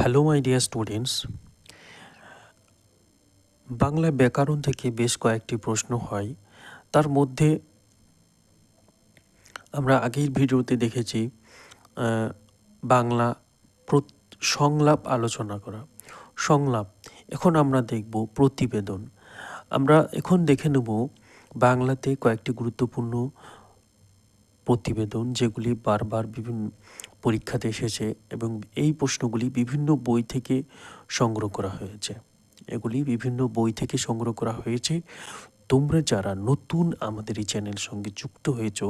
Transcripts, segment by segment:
Hello my dear students Bangla ব্যাকরণ থেকে বেশ কয়েকটি প্রশ্ন হয়। তার মধ্যে আমরা আগের ভিডিওতে দেখেছি বাংলা সংলাপ আলোচনা করা। সংলাপ, এখন আমরা দেখব প্রতিবেদন। আমরা এখন দেখে নেব বাংলাতে কয়েকটি গুরুত্বপূর্ণ প্রতিবেদন যেগুলি বারবার বিভিন্ন পরীক্ষাতে এসেছে এবং এই প্রশ্নগুলি বিভিন্ন বই থেকে সংগ্রহ করা হয়েছে। এগুলি বিভিন্ন বই থেকে সংগ্রহ করা হয়েছে। তোমরা যারা নতুন আমাদের এই চ্যানেল সঙ্গে যুক্ত হয়েছ,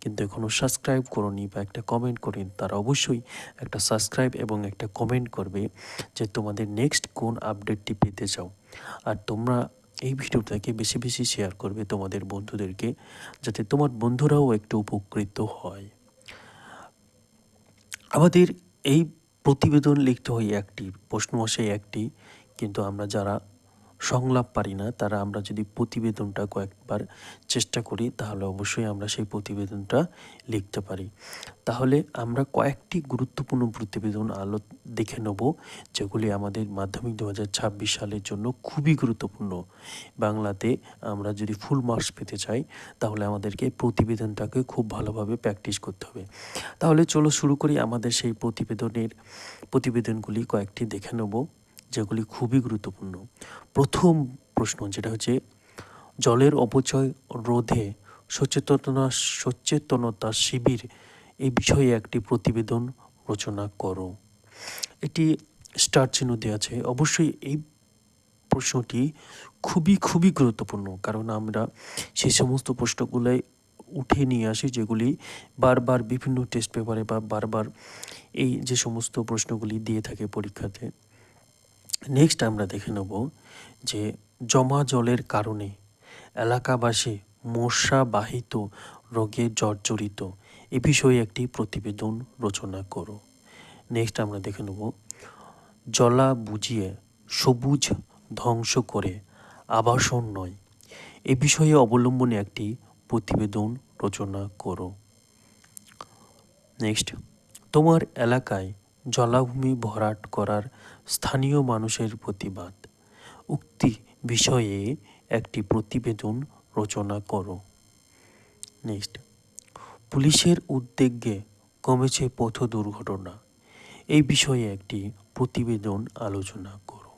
কিন্তু এখনও সাবস্ক্রাইব করনি বা একটা কমেন্ট করেন, তারা অবশ্যই একটা সাবস্ক্রাইব এবং একটা কমেন্ট করবে যে তোমাদের নেক্সট কোন আপডেটটি পেতে চাও। আর তোমরা এই ভিডিওটাকে বেশি বেশি শেয়ার করবে তোমাদের বন্ধুদেরকে, যাতে তোমার বন্ধুরাও একটু উপকৃত হয়। আমাদের এই প্রতিবেদন লিখতে হয় একটি প্রশ্ন আসে একটি, কিন্তু আমরা যারা সংলাপ পারি না, তারা আমরা যদি প্রতিবেদনটা কয়েকবার চেষ্টা করি, তাহলে অবশ্যই আমরা সেই প্রতিবেদনটা লিখতে পারি। তাহলে আমরা কয়েকটি গুরুত্বপূর্ণ প্রতিবেদন আলো দেখে নেব, যেগুলি আমাদের মাধ্যমিক দু সালের জন্য খুবই গুরুত্বপূর্ণ। বাংলাতে আমরা যদি ফুল মার্কস পেতে চাই, তাহলে আমাদেরকে প্রতিবেদনটাকে খুব ভালোভাবে প্র্যাকটিস করতে হবে। তাহলে চলো শুরু করি আমাদের সেই প্রতিবেদনের, প্রতিবেদনগুলি কয়েকটি দেখে নেব। যেগুলি খুবই গুরুত্বপূর্ণ। প্রথম প্রশ্ন যেটা হচ্ছে, জলের অপচয় রোধে সচেতনতা সচেতনতা শিবির এই বিষয়ে একটি প্রতিবেদন রচনা করো। এটি স্টার চিহ্ন দেওয়া আছে। অবশ্যই এই প্রশ্নটি খুবই খুবই গুরুত্বপূর্ণ, কারণ আমরা সেই সমস্ত প্রশ্নগুলোই উঠে নিয়ে আসি যেগুলি বারবার বিভিন্ন টেস্ট পেপারে বা বারবার এই যে সমস্ত প্রশ্নগুলি দিয়ে থাকে পরীক্ষাতে। নেক্সট আমরা দেখে নেব যে জমা জলের কারণে এলাকাবাসী মশাবাহিত রোগে জর্জরিত। এ বিষয়ে একটি প্রতিবেদন রচনা করো। নেক্সট আমরা দেখে নেব জলা বুঝিয়ে সবুজ ধ্বংস করে আবাসন নয়। এ বিষয়ে অবলম্বনে একটি প্রতিবেদন রচনা করো। নেক্সট তোমার এলাকায় জলাভূমি ভরাট করার স্থানীয় মানুষের প্রতিবাদ। উক্তি বিষয়ে একটি প্রতিবেদন রচনা করো। নেক্সট। পুলিশের উদ্যোগে কমেছে পথ দুর্ঘটনা। এই বিষয়ে একটি প্রতিবেদন আলোচনা করো।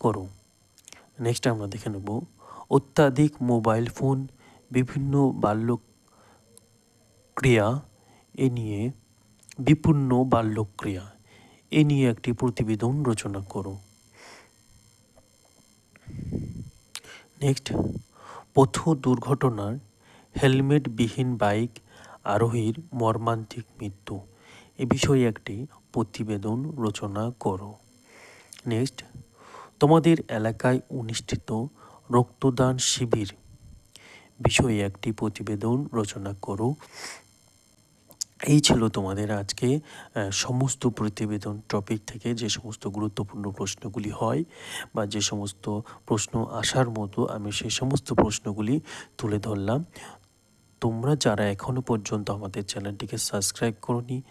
করো। নেক্সট আমরা দেখে নেব। অত্যাধিক মোবাইল ফোন, বিভিন্ন বাল্য ক্রিয়া এ নিয়ে বিপূর্ণ বাল্যক্রিয়া। এ নিয়ে একটি প্রতিবেদন রচনা করো। নেক্সট পথ দুর্ঘটনার হেলমেটবিহীন বাইক আরোহীর মর্মান্তিক মৃত্যু। এ বিষয়ে একটি প্রতিবেদন রচনা করো। নেক্সট তোমাদের এলাকায় অনুষ্ঠিত রক্তদান শিবির। বিষয়ে একটি প্রতিবেদন রচনা করো। এই ছিল তোমাদের আজকে সমস্ত প্রতিবেদন টপিক থেকে যে সমস্ত গুরুত্বপূর্ণ প্রশ্নগুলি হয় বা যে সমস্ত প্রশ্ন আসার মতো আমি সেই সমস্ত প্রশ্নগুলি তুলে ধরলাম। তোমরা যারা এখনও পর্যন্ত আমাদের চ্যানেলটিকে সাবস্ক্রাইব করনি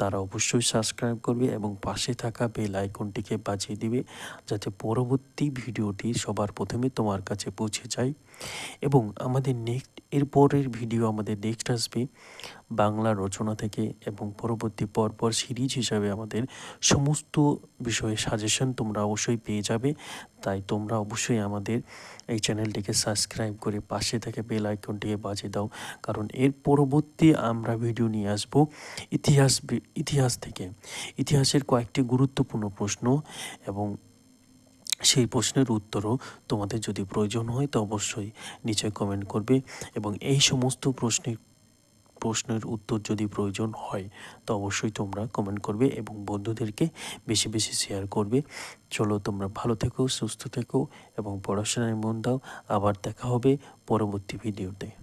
তারা অবশ্যই সাবস্ক্রাইব করবে এবং পাশে থাকা বেল আইকনটিকে বাজিয়ে দিবে যাতে পরবর্তী ভিডিওটি সবার প্রথমে তোমার কাছে পৌঁছে যায়। এবং আমাদের নেক্সট এরপরের ভিডিও আমাদের নেক্সট আসবে বাংলা রচনা থেকে এবং পরবর্তী পরপর সিরিজ হিসাবে আমাদের সমস্ত বিষয়ে সাজেশন তোমরা অবশ্যই পেয়ে যাবে। তাই তোমরা অবশ্যই আমাদের এই চ্যানেলটিকে সাবস্ক্রাইব করে পাশে থেকে বেল আইকনটিকে বাজিয়ে দাও। কারণ এর পরবর্তী আমরা ভিডিও নিয়ে আসব ইতিহাস ইতিহাস থেকে। ইতিহাসের কয়েকটি গুরুত্বপূর্ণ প্রশ্ন এবং সেই প্রশ্নের উত্তরও তোমাদের যদি প্রয়োজন হয়, তো অবশ্যই নিচে কমেন্ট করবে এবং এই সমস্ত প্রশ্নের প্রশ্নের উত্তর যদি প্রয়োজন হয়, তো অবশ্যই তোমরা কমেন্ট করবে এবং বন্ধুদেরকে বেশি বেশি শেয়ার করবে। চলো তোমরা ভালো থেকো, সুস্থ থেকো এবং পড়াশোনায় মন দাও। আবার দেখা হবে পরবর্তী ভিডিওতে